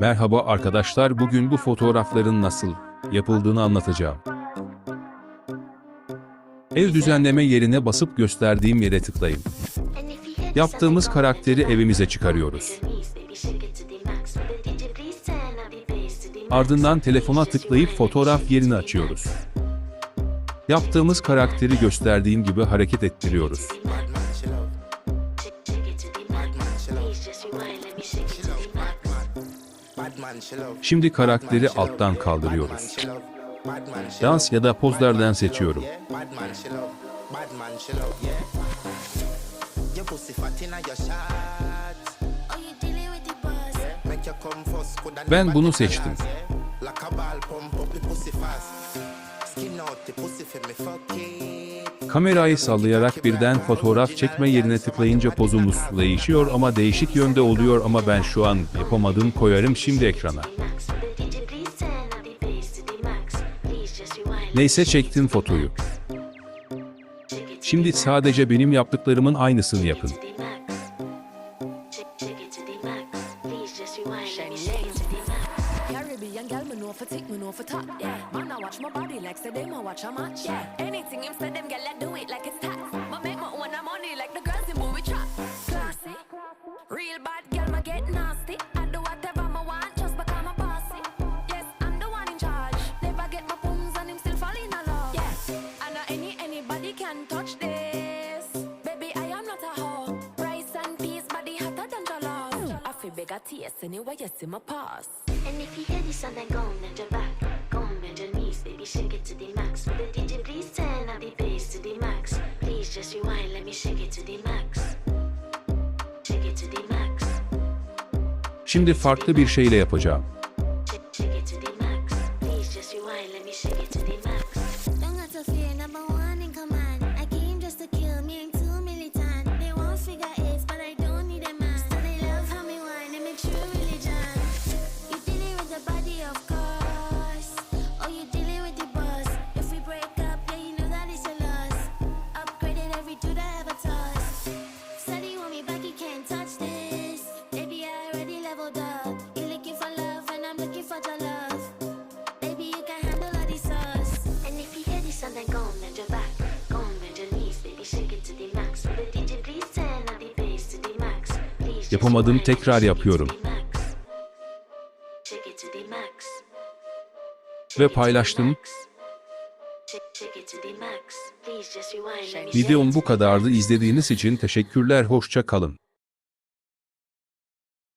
Merhaba arkadaşlar bugün bu fotoğrafların nasıl yapıldığını anlatacağım. Ev düzenleme yerine basıp gösterdiğim yere tıklayın. Yaptığımız karakteri evimize çıkarıyoruz. Ardından telefona tıklayıp fotoğraf yerini açıyoruz. Yaptığımız karakteri gösterdiğim gibi hareket ettiriyoruz. Şimdi karakteri alttan kaldırıyoruz. Dans ya da pozlardan seçiyorum. Ben bunu seçtim. Kamerayı sallayarak birden fotoğraf çekme yerine tıklayınca pozumuz değişiyor ama değişik yönde oluyor ama ben şu an yapamadım koyarım şimdi ekrana. Neyse çektim fotoyu. Şimdi sadece benim yaptıklarımın aynısını yapın. For tick, me know for top. Yeah, mm-hmm. man, I watch my body like say them, I watch a match. Yeah, mm-hmm. anything him say them, girl, I do it like it's tax. My make my own money like the girls in movie trap. Classy, real bad girl, me get nasty. I do whatever I want, just become a bossy. Yes, I'm the one in charge. Never get my phones and him still falling in love. Yeah, and not any anybody can touch this. Baby, I am not a hoe. Rice and peas, body hotter than jollof. Mm. I feel big a taste anyway, you see my pass. And if you hear this song, then go on, bend your back. Go on, bend your knees, baby, shake it to the max. Will the DJ please turn up the bass to the max? Please just rewind, let me shake it to the max. Shake it to the max. Şimdi farklı bir şeyle yapacağım. Shake it to the max. Please just rewind, let me shake it to the max. Yapamadım, tekrar yapıyorum. Ve paylaştım. Videom bu kadardı. İzlediğiniz için teşekkürler. Hoşça kalın.